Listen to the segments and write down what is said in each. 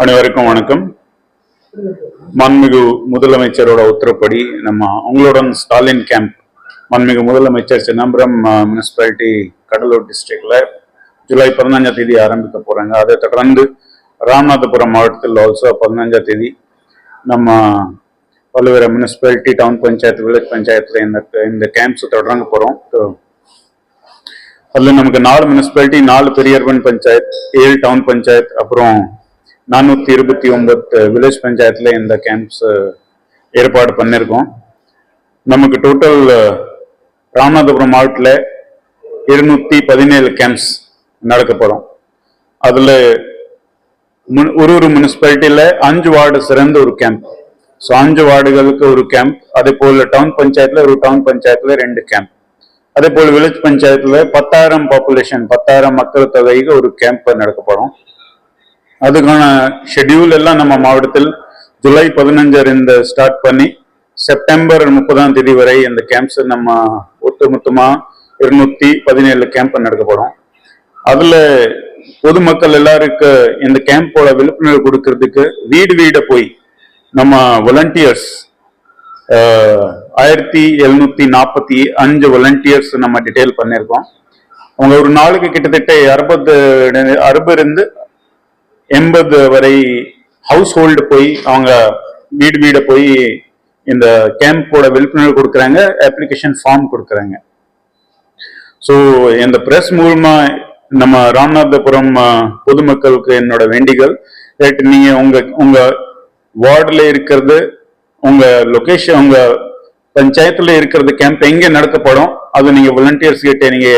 அனைவருக்கும் வணக்கம். மண்மிகு முதலமைச்சரோட உத்தரப்படி நம்ம உங்களுடன் ஸ்டாலின் கேம்ப் மண்மிகு முதலமைச்சர் சிதம்பரம் முனிசிபாலிட்டி கடலூர் டிஸ்ட்ரிக்ட்ல ஜூலை பதினஞ்சாம் தேதி ஆரம்பிக்க போறாங்க. அதை தொடர்ந்து ராமநாதபுரம் மாவட்டத்தில் ஆல்சோ பதினஞ்சாம் தேதி நம்ம பல்வேறு முனிசிபாலிட்டி டவுன் பஞ்சாயத்து வில்லேஜ் பஞ்சாயத்துல இந்த இந்த கேம்ப்ஸ் தொடங்க போறோம். அதில் நமக்கு நாலு முனிசிபாலிட்டி நாலு பெரிய அர்பன் பஞ்சாயத் ஏழு டவுன் பஞ்சாயத் அப்புறம் நானூற்றி இருபத்தி ஒன்பது வில்லேஜ் பஞ்சாயத்தில் இந்த கேம்ப்ஸ் ஏற்பாடு பண்ணியிருக்கோம் நமக்கு டோட்டல் ராமநாதபுரம் மாவட்டத்தில் இருநூற்றி பதினேழு கேம்ப்ஸ் நடக்கப்படும் அதில் முன்- ஒரு ஒரு முனிசிபாலிட்டியில் அஞ்சு வார்டு சிறந்த ஒரு கேம்ப் ஸோ அஞ்சு வார்டுகளுக்கு ஒரு கேம்ப் அதே போல் டவுன் பஞ்சாயத்தில் ஒரு டவுன் பஞ்சாயத்தில் ரெண்டு கேம்ப் அதே போல் வில்லேஜ் பஞ்சாயத்தில் பத்தாயிரம் பாப்புலேஷன் பத்தாயிரம் மக்கள் தொகைக்கு ஒரு கேம்ப் நடக்கப்படும் அதுக்கான ஷெட்யூல் எல்லாம் நம்ம மாவட்டத்தில் ஜூலை பதினஞ்சர் இந்த ஸ்டார்ட் பண்ணி செப்டம்பர் முப்பதாம் தேதி வரை இந்த கேம்ப்ஸ் நம்ம ஒட்டுமொத்தமாக இருநூத்தி பதினேழு கேம்ப் நடக்கப்படும் அதுல பொதுமக்கள் எல்லாருக்கு இந்த கேம்போட விழிப்புணர்வு கொடுக்கறதுக்கு வீடு வீட போய் நம்ம வாலண்டியர்ஸ் ஆயிரத்தி எழுநூத்தி நாற்பத்தி அஞ்சு வாலண்டியர்ஸ் நம்ம டிடைல் பண்ணியிருக்கோம். அவங்க ஒரு நாளுக்கு கிட்டத்தட்ட அறுபது அறுபது இருந்து எண்பது வரை ஹவுஸ் ஹோல்டு போய் அவங்க வீடு வீடை போய் இந்த கேம்போட விழிப்புணர்வு கொடுக்குறாங்க அப்ளிகேஷன் ஃபார்ம் கொடுக்குறாங்க. ஸோ இந்த ப்ரெஸ் மூலமா நம்ம ராமநாதபுரம் பொதுமக்களுக்கு என்னோட வேண்டிகள். That நீங்க உங்க உங்க வார்டில் இருக்கிறது உங்க லொகேஷன் உங்க பஞ்சாயத்துல இருக்கிறது கேம்ப் எங்க நடக்கப்படும் அது நீங்க வாலண்டியர்ஸ் கிட்ட நீங்க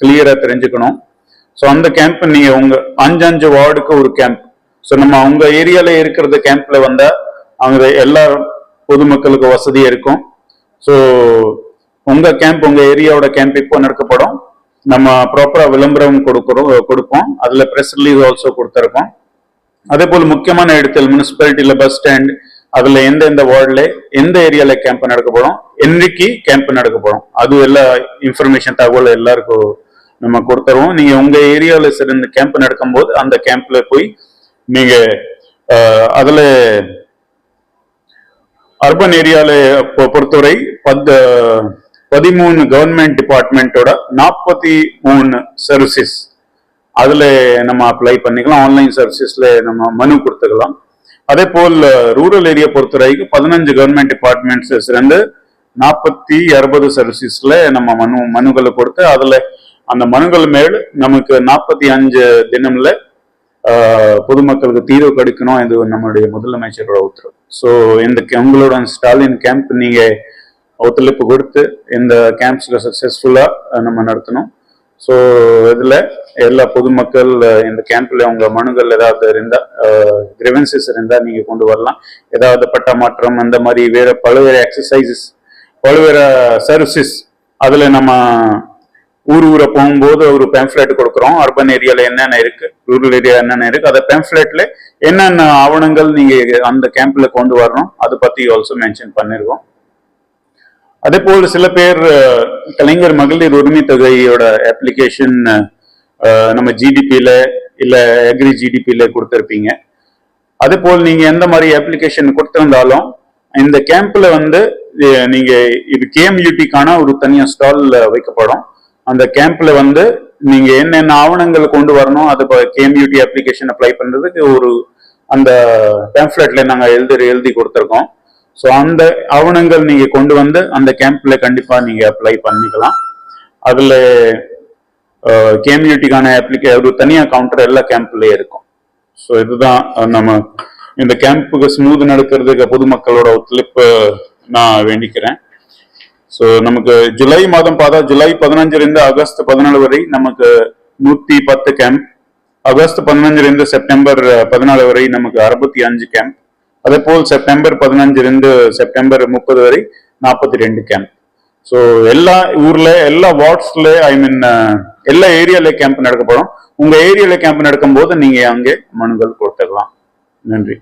கிளியரா தெரிஞ்சுக்கணும். ஸோ அந்த கேம்ப் நீங்க உங்க அஞ்சு அஞ்சு வார்டுக்கு ஒரு கேம்ப் ஸோ நம்ம அவங்க ஏரியால இருக்கிறது கேம்ப்ல வந்தா அங்கே எல்லா பொதுமக்களுக்கு வசதியா இருக்கும். ஸோ உங்க கேம்ப் உங்க ஏரியாவோட கேம்ப் இப்போ நடக்கப்படும் நம்ம ப்ராப்பரா விளம்பரம் கொடுக்குறோம் கொடுப்போம். அதுல ப்ரெஸ் ரிலீஸ் ஆல்சோ கொடுத்துருக்கோம். அதே போல் முக்கியமான இடத்தில் முனிசிபாலிட்டியில பஸ் ஸ்டாண்ட் அதுல எந்த எந்த வார்டுல எந்த ஏரியால கேம்ப் நடக்கப்படும் என்றைக்கு கேம்ப் நடக்கப்படும் அது எல்லா இன்ஃபர்மேஷன் தகவல் எல்லாருக்கும் நம்ம கொடுத்துருவோம். நீங்க உங்க ஏரியாவில் சிறந்த கேம்ப் நடக்கும்போது அந்த கேம்ப்ல போய் நீங்க அதில் அதுல அர்பன் ஏரியாவில் பொறுத்தவரை பத்து பதிமூணு கவர்மெண்ட் டிபார்ட்மெண்ட்டோட நாற்பத்தி மூணு சர்வீசஸ் அதில் நம்ம அப்ளை பண்ணிக்கலாம். ஆன்லைன் சர்வீசஸில் நம்ம மனு கொடுத்துக்கலாம். அதே போல் ரூரல் ஏரியா பொறுத்த வரைக்கும் பதினஞ்சு கவர்மெண்ட் டிபார்ட்மெண்ட்ஸ் சேர்ந்து நாற்பத்தி அறுபது சர்வீஸில் நம்ம மனு மனுகளை கொடுத்து அதில் அந்த மனுகள் மேல் நமக்கு நாற்பத்தி அஞ்சு தினமில் பொதுமக்களுக்கு தீர்வு கிடைக்கணும் இது நம்மளுடைய முதலமைச்சரோட உத்தரவு. ஸோ இந்த கே- உங்களோட ஸ்டாலின் கேம்ப் நீங்கள் ஒத்துழைப்பு கொடுத்து இந்த கேம்ப்ஸில் சக்ஸஸ்ஃபுல்லாக நம்ம நடத்தணும். ஸோ இதில் எல்லா பொதுமக்கள் இந்த கேம்ப்ல உங்க மனுகள் ஏதாவது இருந்தா கிரிவன்சஸ் இருந்தா நீங்க கொண்டு வரலாம். ஏதாவது பட்ட மாற்றம் அந்த மாதிரி வேற பல்வேறு எக்ஸசைசஸ் பல்வேறு சர்வீசஸ் அதில் நம்ம ஊர் ஊரை போகும்போது ஒரு பேம்ஃப்லெட் கொடுக்குறோம். அர்பன் ஏரியாவில் என்னென்ன இருக்குது ரூரல் ஏரியா என்னென்ன இருக்குது அதை பேம்ஃப்லெட்டில் என்னென்ன ஆவணங்கள் நீங்கள் அந்த கேம்பில் கொண்டு வரணும் அதை பற்றி ஆல்சோ மென்ஷன் பண்ணியிருக்கோம் அதே போல் சில பேர் கலைஞர் மகளிர் உரிமை தொகையோட அப்ளிகேஷன் நம்ம ஜிடிபியில் இல்லை அக்ரி ஜிடிபியில் கொடுத்துருப்பீங்க. அதே போல் நீங்கள் எந்த மாதிரி அப்ளிகேஷன் கொடுத்துருந்தாலும் இந்த கேம்ப்ல வந்து நீங்கள் நீங்க இது கேஎம்யூடிக்கான ஒரு தனியாக ஸ்டால் வைக்கப்படும். அந்த கேம்ப்ல வந்து நீங்க என்னென்ன ஆவணங்கள் கொண்டு வரணும் அது கேஎம்யூடி அப்ளிகேஷன் அப்ளை பண்றதுக்கு ஒரு அந்த பேம்ஃபிளெட்ல நாங்கள் எழுதி எழுதி கொடுத்துருக்கோம். ஸோ அந்த ஆவணங்கள் நீங்க கொண்டு வந்து அந்த கேம்ப்ல கண்டிப்பா நீங்க அப்ளை பண்ணிக்கலாம். அதுல கேம்யூனிட்டிக்கான அப்ளிகே ஒரு தனியா கவுண்டர் எல்லா கேம்ப்லயே இருக்கும். ஸோ இதுதான் நம்ம இந்த கேம்புக்கு ஸ்மூத் நடக்கிறதுக்கு பொதுமக்களோட ஒத்துழைப்பு நான் வேண்டிக்கிறேன். ஸோ நமக்கு ஜூலை மாதம் பார்த்தா ஜூலை பதினஞ்சுலேருந்து ஆகஸ்ட் பதினாலு வரை நமக்கு நூத்தி பத்து கேம்ப் ஆகஸ்ட் பதினஞ்சுலேருந்து செப்டம்பர் பதினாலு வரை நமக்கு அறுபத்தி அஞ்சு கேம்ப் அதே போல் செப்டம்பர் பதினஞ்சுலேருந்து செப்டம்பர் முப்பது வரை நாற்பத்தி ரெண்டு கேம்ப் ஸோ எல்லா ஊர்ல எல்லா வார்ட்ஸ்ல ஐ மீன் எல்லா ஏரியால கேம்ப் நடக்கப்படும். உங்க ஏரியால கேம்ப் நடக்கும்போது நீங்க அங்கே மனுகள் கொடுத்துக்கலாம் நன்றி.